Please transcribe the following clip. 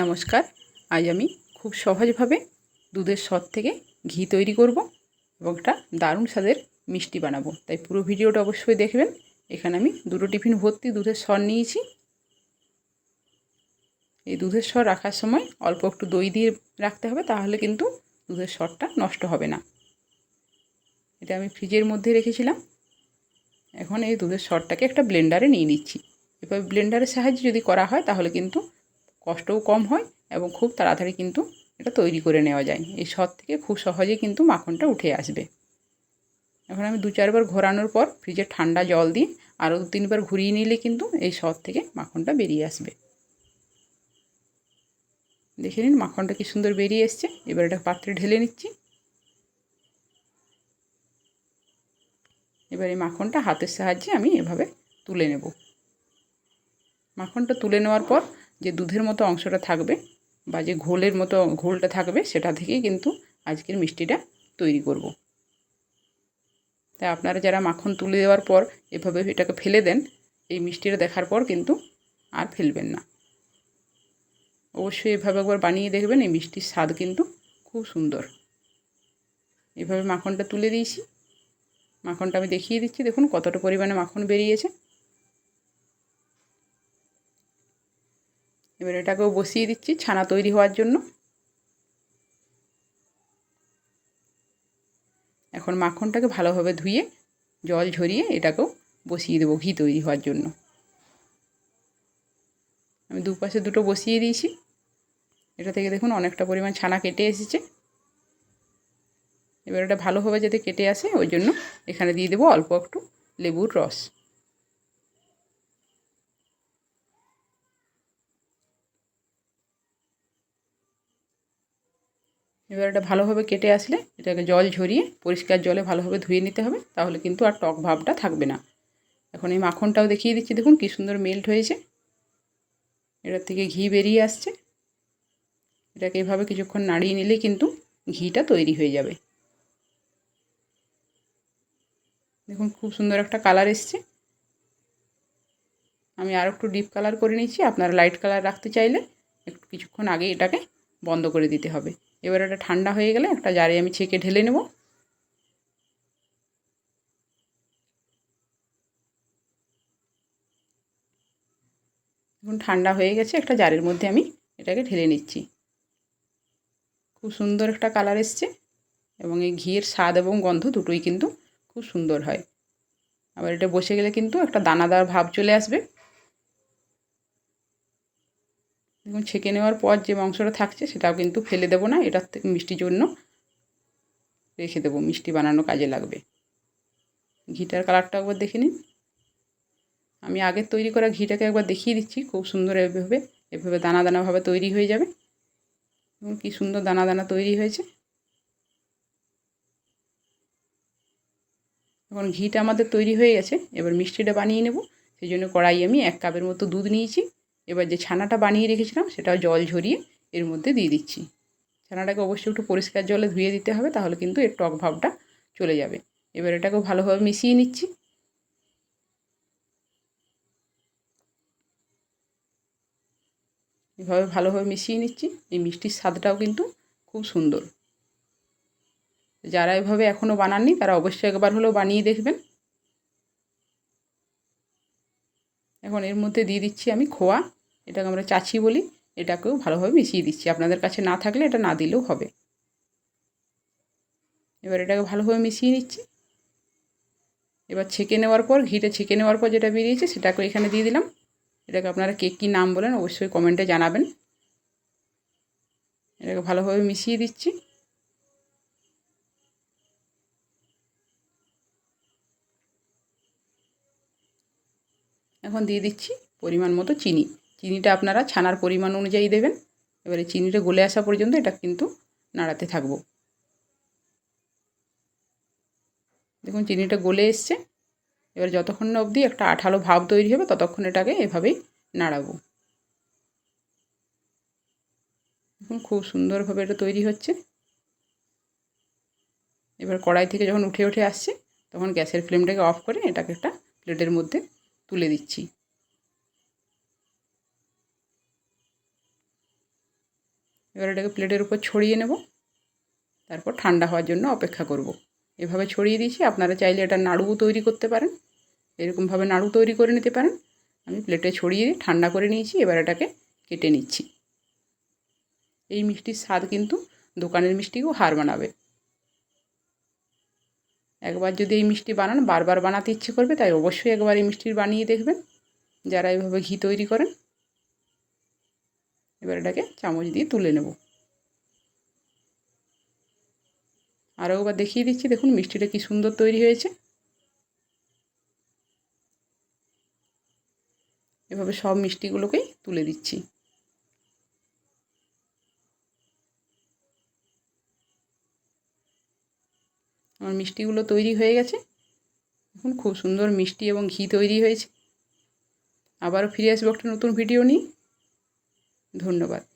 নমস্কার, আজ আমি খুব সহজভাবে দুধের সর থেকে ঘি তৈরি করব এবং একটা দারুণ স্বাদের মিষ্টি বানাবো। তাই পুরো ভিডিওটা অবশ্যই দেখবেন। এখানে আমি দুটো টিফিন ভর্তি দুধের সর নিয়েছি। এই দুধের সর রাখার সময় অল্প একটু দই দিয়ে রাখতে হবে, তাহলে কিন্তু দুধের সরটা নষ্ট হবে না। এটা আমি ফ্রিজের মধ্যে রেখেছিলাম। এখন এই দুধের সরটাকে একটা ব্লেন্ডারে নিয়ে নিচ্ছি। এবার ব্লেন্ডারের সাহায্যে যদি করা হয়, তাহলে কিন্তু কষ্টও কম হয় এবং খুব তাড়াতাড়ি কিন্তু এটা তৈরি করে নেওয়া যায়। এই সর থেকে খুব সহজেই কিন্তু মাখনটা উঠে আসবে। এখন আমি দু চারবার ঘোরানোর পর ফ্রিজে ঠান্ডা জল দিয়ে আরও দু তিনবার ঘুরিয়ে নিলে কিন্তু এই সর থেকে মাখনটা বেরিয়ে আসবে। দেখে নিন মাখনটা কি সুন্দর বেরিয়ে এসছে। এবার এটা পাত্রে ঢেলে নিচ্ছি। এবার এই মাখনটা হাতের সাহায্যে আমি এভাবে তুলে নেব। মাখনটা তুলে নেওয়ার পর যে দুধের মতো অংশটা থাকবে বা যে ঘোলের মতো ঘোলটা থাকবে সেটা থেকেই কিন্তু আজকের মিষ্টিটা তৈরি করব। তাই আপনারা যারা মাখন তুলে দেওয়ার পর এভাবে এটাকে ফেলে দেন, এই মিষ্টিটা দেখার পর কিন্তু আর ফেলবেন না। অবশ্যই এভাবে একবার বানিয়ে দেখবেন, এই মিষ্টির স্বাদ কিন্তু খুব সুন্দর। এভাবে মাখনটা তুলে দিয়েছি। মাখনটা আমি দেখিয়ে দিচ্ছি, দেখুন কতটা পরিমাণে মাখন বেরিয়েছে। এবার এটাকেও বসিয়ে দিচ্ছি ছানা তৈরি হওয়ার জন্য। এখন মাখনটাকে ভালোভাবে ধুয়ে জল ঝরিয়ে এটাকেও বসিয়ে দেবো ঘি তৈরি হওয়ার জন্য। আমি দুপাশে দুটো বসিয়ে দিয়েছি। এটা থেকে দেখুন অনেকটা পরিমাণ ছানা কেটে এসেছে। এবার এটা ভালোভাবে যাতে কেটে আসে, ওই জন্য এখানে দিয়ে দেবো অল্প একটু লেবুর রস। এবার এটা ভালোভাবে কেটে আসলে এটাকে জল ঝরিয়ে পরিষ্কার জলে ভালোভাবে ধুয়ে নিতে হবে, তাহলে কিন্তু আর টক ভাবটা থাকবে না। এখন এই মাখনটাও দেখিয়ে দিচ্ছি, দেখুন কী সুন্দর মেল্ট হয়েছে। এটার থেকে ঘি বেরিয়ে আসছে। এটাকে এভাবে কিছুক্ষণ নাড়িয়ে নিলে কিন্তু ঘিটা তৈরি হয়ে যাবে। দেখুন খুব সুন্দর একটা কালার এসছে। আমি আর একটু ডিপ কালার করে নিচ্ছি, আপনারা লাইট কালার রাখতে চাইলে একটু কিছুক্ষণ আগে এটাকে বন্ধ করে দিতে হবে। এবার এটা ঠান্ডা হয়ে গেলে একটা জারে আমি ছেঁকে ঢেলে নেব। এখন ঠান্ডা হয়ে গেছে, একটা জারের মধ্যে আমি এটাকে ঢেলে নিচ্ছি। খুব সুন্দর একটা কালার এসছে এবং এই ঘিয়ের স্বাদ এবং গন্ধ দুটোই কিন্তু খুব সুন্দর হয়। আবার এটা বসে গেলে কিন্তু একটা দানাদার ভাব চলে আসবে। দেখুন ছেঁকে নেওয়ার পর যে মাংসটা থাকছে সেটাও কিন্তু ফেলে দেবো না, এটার থেকে মিষ্টির জন্য রেখে দেবো, মিষ্টি বানানো কাজে লাগবে। ঘিটার কালারটা একবার দেখে নিন। আমি আগের তৈরি করা ঘিটাকে একবার দেখিয়ে দিচ্ছি, খুব সুন্দর এভাবে এভাবে দানা দানাভাবে তৈরি হয়ে যাবে। এবং কী সুন্দর দানা দানা তৈরি হয়েছে। এখন ঘিটা আমাদের তৈরি হয়ে গেছে, এবার মিষ্টিটা বানিয়ে নেব। সেই জন্য কড়াই আমি এক কাপের মতো দুধ নিয়েছি। এবার যে ছানাটা বানিয়ে রেখেছিলাম, সেটাও জল ঝরিয়ে এর মধ্যে দিয়ে দিচ্ছি। ছানাটাকে অবশ্যই একটু পরিষ্কার জলে ধুয়ে দিতে হবে, তাহলে কিন্তু এর টক ভাবটা চলে যাবে। এবার এটাকেও ভালোভাবে মিশিয়ে নিচ্ছি। এভাবে ভালোভাবে মিশিয়ে নিচ্ছি। এই মিষ্টির স্বাদটাও কিন্তু খুব সুন্দর। যারা এভাবে এখনও বানাননি, তারা অবশ্যই একবার হলেও বানিয়ে দেখবেন। এখন এর মধ্যে দিয়ে দিচ্ছি আমি খোয়া। এটাকে আমরা চাচি বলি, এটাকেও ভালোভাবে মিশিয়ে দিচ্ছি। আপনাদের কাছে না থাকলে এটা না দিলেও হবে। এবার এটাকে ভালোভাবে মিশিয়ে নিচ্ছি। এবার ছেঁকে নেওয়ার পর, ঘিটা ছেঁকে নেওয়ার পর যেটা বেরিয়েছে সেটাকে এখানে দিয়ে দিলাম। এটাকে আপনারা কে কী নাম বলেন অবশ্যই কমেন্টে জানাবেন। এটাকে ভালোভাবে মিশিয়ে দিচ্ছি। এখন দিয়ে দিচ্ছি পরিমাণ মতো চিনি। চিনিটা আপনারা ছানার পরিমাণ অনুযায়ী দেবেন। এবারে চিনিটা গলে আসা পর্যন্ত এটা কিন্তু নাড়াতে থাকব। দেখুন, চিনিটা গলে এসছে। এবার যতক্ষণ না অবধি একটা আঠালো ভাব তৈরি হবে, ততক্ষণ এটাকে এভাবেই নাড়াবো। দেখুন, খুব সুন্দরভাবে এটা তৈরি হচ্ছে। এবার কড়াই থেকে যখন উঠে উঠে আসছে, তখন গ্যাসের ফ্লেমটাকে অফ করে এটাকে একটা প্লেটের মধ্যে তুলে দিচ্ছি। এবার এটাকে প্লেটের উপর ছড়িয়ে নেব। তারপর ঠান্ডা হওয়ার জন্য অপেক্ষা করব। এভাবে ছড়িয়ে দিয়েছি, আপনারা চাইলে এটা নাড়ুও তৈরি করতে পারেন। এরকমভাবে নাড়ু তৈরি করে নিতে পারেন। আমি প্লেটে ছড়িয়ে ঠান্ডা করে নিয়েছি, এবার এটাকে কেটে নিচ্ছি। এই মিষ্টির স্বাদ কিন্তু দোকানের মিষ্টিকেও হার বানাবে একবার যদি এই মিষ্টি বানান, বারবার বানাতে ইচ্ছে করবে, তাই অবশ্যই একবার এই মিষ্টির বানিয়ে দেখবেন। যারা এইভাবে ঘি তৈরি করেন এবার এটাকে চামচ দিয়ে তুলে নেব। আরও একবার দেখিয়ে দিচ্ছি, দেখুন মিষ্টিটা কি সুন্দর তৈরি হয়েছে। এভাবে সব মিষ্টিগুলোকেই তুলে দিচ্ছি। আমার মিষ্টিগুলো তৈরি হয়ে গেছে। দেখুন খুব সুন্দর মিষ্টি এবং ঘি তৈরি হয়েছে। আবারও ফিরে আসব একটা নতুন ভিডিও নিয়ে। ধন্যবাদ।